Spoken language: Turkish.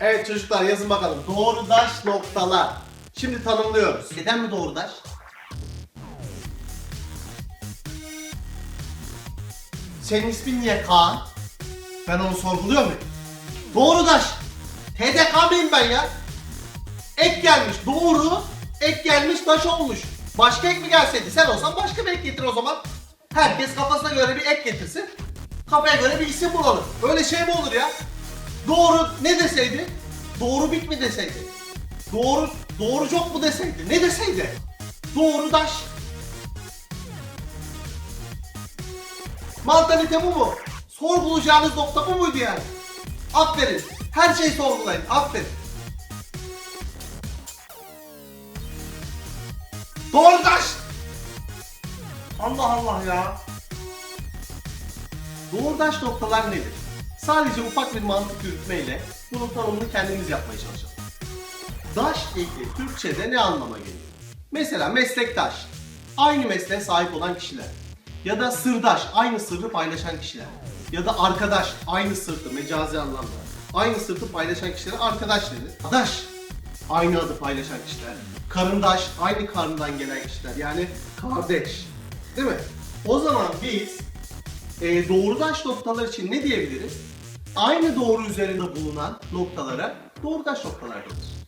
Evet çocuklar yazın bakalım. Doğrudaş noktalar. Şimdi tanımlıyoruz. Neden mi doğrudaş? Senin ismin niye Kaan? Ben onu sorguluyor muyum? Doğrudaş. TDK mıyım ben ya? Ek gelmiş. Doğru. Ek gelmiş taş olmuş. Başka ek mi gelseydi? Sen olsan başka bir ek getir o zaman. Herkes kafasına göre bir ek getirsin. Kafaya göre bir isim bulalım. Öyle şey mi olur ya? Doğru ne deseydi? Doğru bit mi deseydi? Doğru doğru çok mu deseydi? Ne deseydi? Doğrudaş. Mantalite bu mu? Sorgulayacağınız nokta bu muydu yani? Aferin. Her şeyi sorgulayın. Aferin. Doğrudaş. Allah Allah ya. Doğrudaş noktalar nedir? Sadece ufak bir mantık yürütmeyle bunun tanımını kendimiz yapmaya çalışalım. Daş eki Türkçe'de ne anlama geliyor? Mesela meslektaş, aynı mesleğe sahip olan kişiler. Ya da sırdaş, aynı sırrı paylaşan kişiler. Ya da arkadaş, aynı sırtı mecazi anlamda. Aynı sırtı paylaşan kişilere arkadaş denir. Daş, aynı adı paylaşan kişiler. Karındaş, aynı karnından gelen kişiler. Yani kardeş. Değil mi? O zaman biz e, doğrudaş noktalar için ne diyebiliriz? Aynı doğru üzerinde bulunan noktalara doğrudaş noktalar denir.